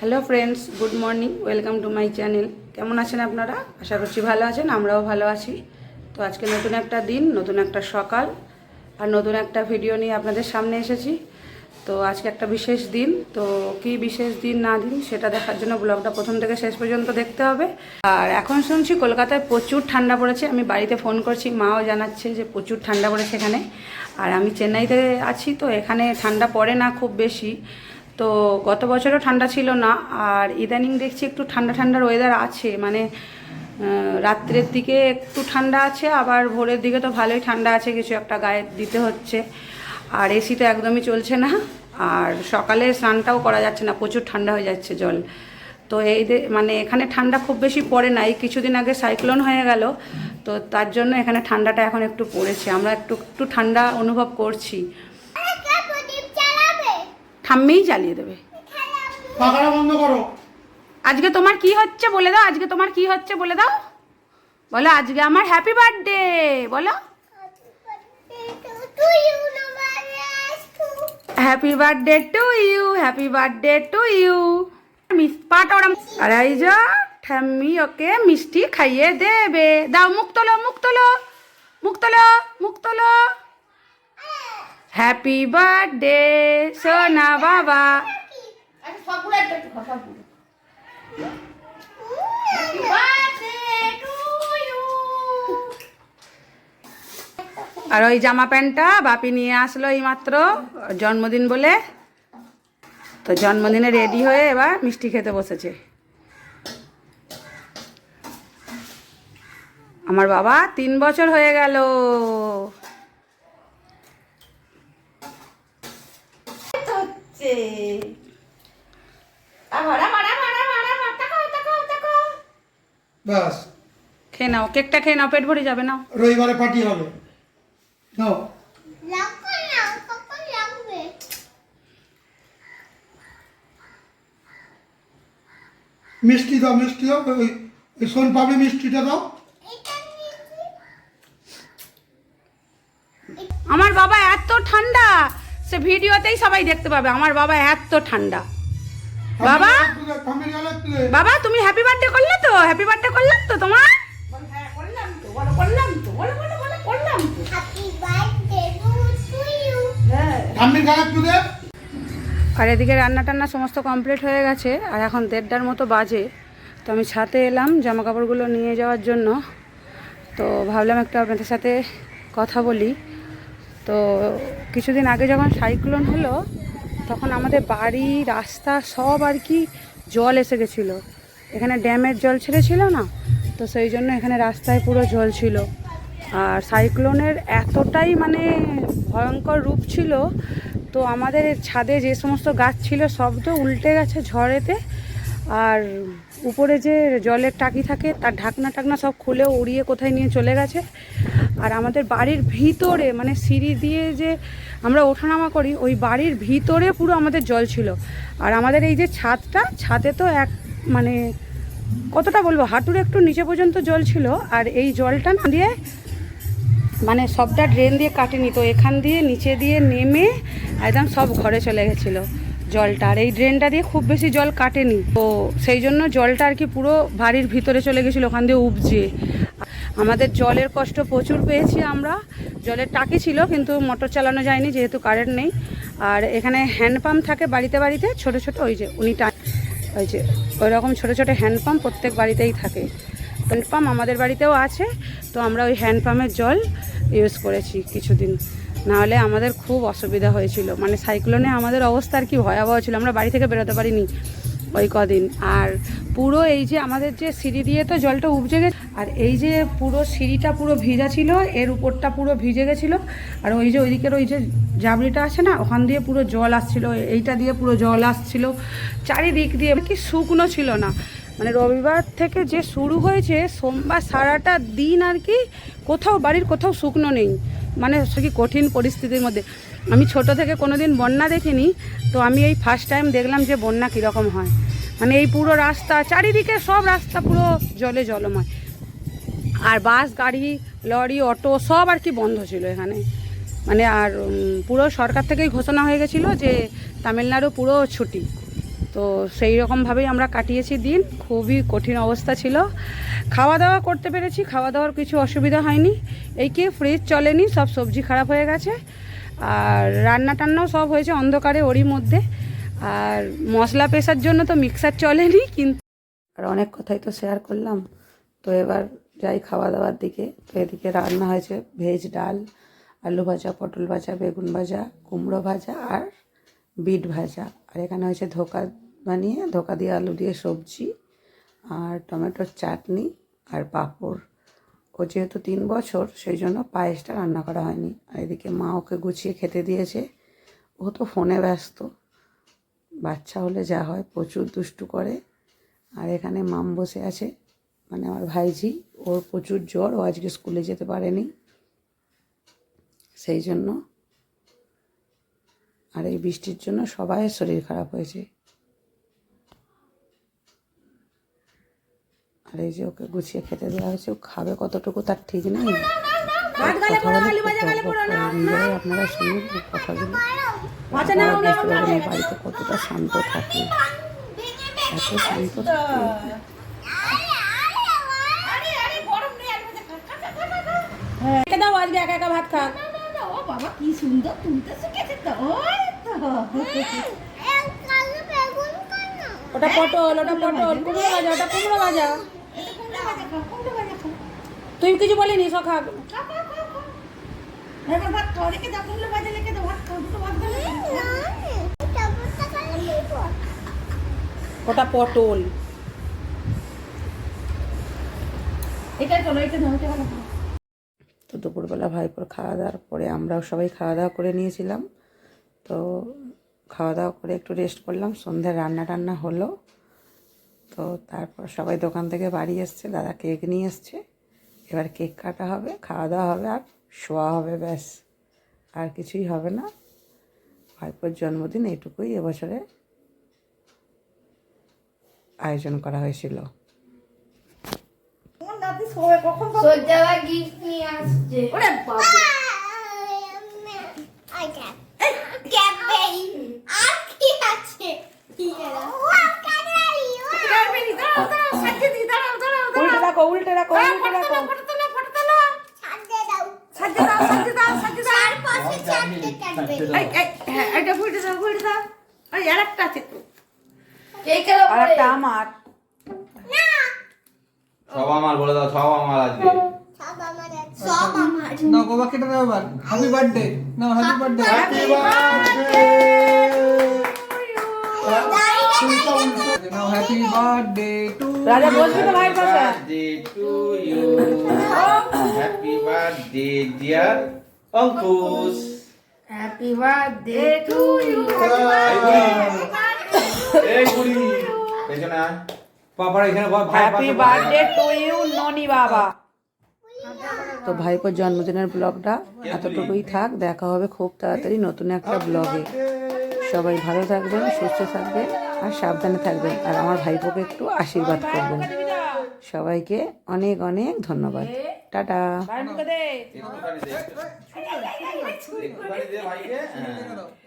Hello friends good morning welcome to my channel কেমন আছেন আপনারা? আশা করছি ভালো আছেন, আমরাও ভালো আছি। তো আজকে নতুন একটা দিন, নতুন একটা সকাল আর নতুন একটা ভিডিও নিয়ে আপনাদের সামনে এসেছি। তো আজকে একটা বিশেষ দিন, তো কি বিশেষ দিন না দিন সেটা দেখার জন্য ব্লগটা প্রথম থেকে শেষ পর্যন্ত দেখতে হবে। আর এখন শুনছি কলকাতায় প্রচুর ঠান্ডা পড়েছে, আমি বাড়িতে ফোন করছি, মাও জানাচ্ছে যে প্রচুর ঠান্ডা পড়েছে এখানে। আর আমি চেন্নাইতে আছি, তো এখানে ঠান্ডা পড়ে না খুব বেশি। তো গত বছরও ঠান্ডা ছিল না, আর ইদানিং দেখছি একটু ঠান্ডা ঠান্ডার ওয়েদার আছে মানে রাত্রের দিকে একটু ঠান্ডা আছে, আবার ভোরের দিকে তো ভালোই ঠান্ডা আছে, কিছু একটা গায়ে দিতে হচ্ছে, আর এসি তো একদমই চলছে না, আর সকালে স্নানটাও করা যাচ্ছে না, প্রচুর ঠান্ডা হয়ে যাচ্ছে জল, তো এই মানে এখানে ঠান্ডা খুব বেশি পড়ে নাই কিছুদিন আগে সাইক্লোন হয়ে গেল, তো তার জন্য এখানে ঠান্ডাটা এখন একটু পড়েছে, আমরা একটু একটু ঠান্ডা অনুভব করছি ঠাম্মিই চালিয়ে দেবে। পাখাটা বন্ধ করো। আজকে তোমার কি হচ্ছে বলে দাও আজকে তোমার কি হচ্ছে বলে দাও। বলো আজকে আমার হ্যাপি বার্থডে বলো। Happy birthday to you happy birthday to you miss পাট ওরা আর এই ঠাম্মি ওকে মিষ্টি খাইয়ে দেবে। দাও মুখ তোলো মুখ তোলো। মুখ তোলো মুখ তোলো। হ্যাপি বার্থডে সোনা বাবা আর ওই জামা প্যান্টটা বাপি নিয়ে আসলো এই মাত্র জন্মদিন বলে। তো জন্মদিনে রেডি হয়ে এবার মিষ্টি খেতে বসেছে। আমার বাবা তিন বছর হয়ে গেল। খেয়ে নাও কেকটা খেয়ে নাও পেট ভরে যাবে না রবিবারে পার্টি হবে। নাও। মিষ্টি দাও মিষ্টি দাও ওই ওই সোন পাপড়ি মিষ্টিটা দাও। আমার বাবা এত ঠান্ডা। সে ভিডিওতেই সবাই দেখতে পাবে আমার বাবা এত ঠান্ডা। বাবা? বাবা তুমি হ্যাপি বার্থডে করলে তো? হ্যাপি বার্থডে করলাম তো তোমার? হ্যাঁ করলাম তো বলো করলাম তো বলো বলো বলো করলাম তো। ঠাম্মির গালে একটু দে আর এদিকে রান্না টান্না সমস্ত কমপ্লিট হয়ে গেছে আর এখন দেড়টার মতো বাজে। তো আমি ছাতে এলাম জামা কাপড়গুলো নিয়ে যাওয়ার জন্য। তো ভাবলাম একটু আপনাদের সাথে কথা বলি। তো কিছুদিন আগে যখন সাইক্লোন হলো, তখন আমাদের বাড়ি, রাস্তা সব আর কি জল এসে গেছিল। এখানে ড্যামের জল ছেড়েছিল না, তো সেই জন্য এখানে রাস্তায় পুরো জল ছিল। আর সাইক্লোনের এতটাই মানে ভয়ঙ্কর রূপ ছিল, তো আমাদের ছাদে যে সমস্ত গাছ ছিল সব তো উল্টে গেছে ঝড়েতে। আর উপরে যে জলের টাকি থাকে, তার ঢাকনা টাকনা সব খুলে উড়িয়ে কোথায় নিয়ে চলে গেছে। আর আমাদের বাড়ির ভিতরে মানে সিঁড়ি দিয়ে যে আমরা ওঠানামা করি, ওই বাড়ির ভিতরে পুরো আমাদের জল ছিল। আর আমাদের এই যে ছাদটা, ছাদে তো এক মানে কতটা বলব, হাঁটুর একটু নিচে পর্যন্ত জল ছিল। আর এই জলটা না দিয়ে মানে সবটা ড্রেন দিয়ে কাটেনি। তো এখান দিয়ে নিচে দিয়ে নেমে একদম সব ঘরে চলে গেছিল। জলটা। আর এই ড্রেনটা দিয়ে খুব বেশি জল কাটেনি। তো সেই জন্য জলটা আর কি পুরো বাড়ির ভিতরে চলে গেছিল, ওখান দিয়ে উপজে আমাদের জলের কষ্ট প্রচুর পেয়েছি আমরা। জলের টাকি ছিল, কিন্তু মোটর চালানো যায়নি, যেহেতু কারেন্ট নেই। আর এখানে হ্যান্ড পাম্প থাকে বাড়িতে বাড়িতে, ছোট ছোট, ওই যে উনি টা ওই যে ওই রকম ছোটো ছোটো হ্যান্ড পাম্প প্রত্যেক বাড়িতেই থাকে। হ্যান্ড পাম্প আমাদের বাড়িতেও আছে, তো আমরা ওই হ্যান্ড পাম্পের জল ইউজ করেছি কিছুদিন। নাহলে আমাদের খুব অসুবিধা হয়েছিল। মানে সাইক্লোনে আমাদের অবস্থা আর কি ভয়াবহ ছিল। আমরা বাড়ি থেকে বেরোতে পারিনি ওই কদিন। আর পুরো এই যে আমাদের যে সিঁড়ি দিয়ে তো জলটা উপজে গেছে, আর এই যে পুরো সিঁড়িটা পুরো ভিজা ছিল, এর উপরটা পুরো ভিজে গেছিল। আর ওই যে ওইদিকের ওই যে জাবড়িটা আছে না, ওখান দিয়ে পুরো জল আসছিল, এইটা দিয়ে পুরো জল আসছিল। চারিদিক দিয়ে কি শুকনো ছিল না। মানে রবিবার থেকে যে শুরু হয়েছে, সোমবার সারাটা দিন আর কি কোথাও বাড়ির কোথাও শুকনো নেই। মানে কি কঠিন পরিস্থিতির মধ্যে। আমি ছোট থেকে কোনো দিন বন্যা দেখিনি, তো আমি এই ফার্স্ট টাইম দেখলাম যে বন্যা কীরকম হয়। মানে এই পুরো রাস্তা, চারিদিকে সব রাস্তা পুরো জলে জলময়। আর বাস, গাড়ি, লরি, অটো সব আর কি বন্ধ ছিল এখানে। মানে আর পুরো সরকার থেকেই ঘোষণা হয়ে গেছিল যে তামিলনাড়ু পুরো ছুটি। তো সেই রকমভাবেই আমরা কাটিয়েছি দিন। খুবই কঠিন অবস্থা ছিল। খাওয়া দাওয়া করতে পেরেছি খাওয়া দাওয়ার কিছু অসুবিধা হয়নি। এই কি ফ্রিজ চলেনি, সব সবজি খারাপ হয়ে গেছে। আর রান্না টান্নাও সব হয়েছে অন্ধকারে, ওরই মধ্যে। আর মশলা পেশার জন্য তো মিক্সার চলেনি, কিন্তু আর অনেক কথাই তো শেয়ার করলাম। তো এবার যাই খাওয়া দাওয়ার দিকে। তো এদিকে রান্না হয়েছে ভেজ ডাল, আলু ভাজা, পটল ভাজা, বেগুন ভাজা, কুমড়ো ভাজা আর বিট ভাজা। আর এখানে হয়েছে ধোকা বানিয়ে ধোকা দিয়ে আলু দিয়ে সবজি আর টমেটোর চাটনি আর পাঁপড়। ও যেহেতু তিন বছর, সেই জন্য পায়েসটা রান্না করা হয়নি। আর এদিকে মা ওকে গুছিয়ে খেতে দিয়েছে। ও তো ফোনে ব্যস্ত। বাচ্চা হলে যা হয়, প্রচুর দুষ্টু করে। আর এখানে মাম বসে আছে। মানে আমার ভাইঝি, ওর প্রচুর জ্বর, ও আজকে স্কুলে যেতে পারেনি। সেই জন্য আর এই বৃষ্টির জন্য সবাই শরীর খারাপ হয়েছে। আর এই যে ওকে গুছিয়ে খেতে দেওয়া হয়েছে ও খাবে কতটুকু তার ঠিক নেই। নিজেরাই আপনারা শুনুন কথাগুলো বাড়িতে কতটা শান্ত থাকে এত শান্ত থাকে আজকে একা একা ভাত খা ও বাবা কি সুন্দর তুলতে শিখেছে তো ওই তো ওটা পটল ওটা পটল কুমড়ো ভাজা ওটা কুমড়ো ভাজা তুই কিছু বলিনি সখা এবার ভাত খাও রেখে দাও কুমড়ো ভাজা রেখে দাও ভাত কিছু দুটো ভাত খাও ওটা পটল। তো দুপুরবেলা ভাইপোর খাওয়া দাওয়ার পরে আমরাও সবাই খাওয়া দাওয়া করে নিয়েছিলাম। তো খাওয়া দাওয়া করে একটু রেস্ট করলাম সন্ধ্যায় রান্না টান্না হলো। তো তারপর সবাই দোকান থেকে বাড়ি এসছে দাদা কেক নিয়ে এসছে। এবার কেক কাটা হবে খাওয়া দাওয়া হবে আর শোয়া হবে ব্যাস। আর কিছুই হবে না। ভাইপোর জন্মদিন এটুকুই এবছরে আয়োজন করা হয়েছিল। কখন গিফট নিয়ে আসছে ওরে বাবা ক্যাডবেরি, দাঁড়াও, দাঁড়াও, সাজিয়ে দিই, দাঁড়াও, দাঁড়াও, দাঁড়াও। উল্টে রাখো উল্টে রাখো হ্যাঁ, উল্টে ফটো রাখো তোলো, ফটো তোলো, ফটো তোলো। সাজিয়ে দাও, সাজিয়ে দাও, সাজিয়ে দাও। এই, এই, হ্যাঁ, এটা দাও, দাও। আরেকটা আছে তো। কেকের আর একটা আমার। সব আমার বলে দাও সব আমার আজকে নাও বাবা কেটে দাও এবার। হ্যাপি বার্থডে নাও হ্যাপি বার্থডে নাও হ্যাপি বার্থডে টু রাজা বলছি তো ভাইয়ের পাশে। To you happy birthday dear Ankush happy birthday to you এই বুড়ি পেছনে আয় বাবার এখানে হ্যাপি। বার্থডে টু ইউ ননি বাবা। তো ভাইপোর জন্মদিনের ব্লগটা এতটুকুই থাক। দেখা হবে খুব তাড়াতাড়ি নতুন একটা ব্লগে। সবাই ভালো থাকবেন সুস্থ থাকবেন আর সাবধানে থাকবেন। আর আমার ভাইপোকে একটু আশীর্বাদ করবেন। সবাইকে অনেক অনেক ধন্যবাদ। টাটা। একটুখানি দে। একটুখানি দে। ভাইকে।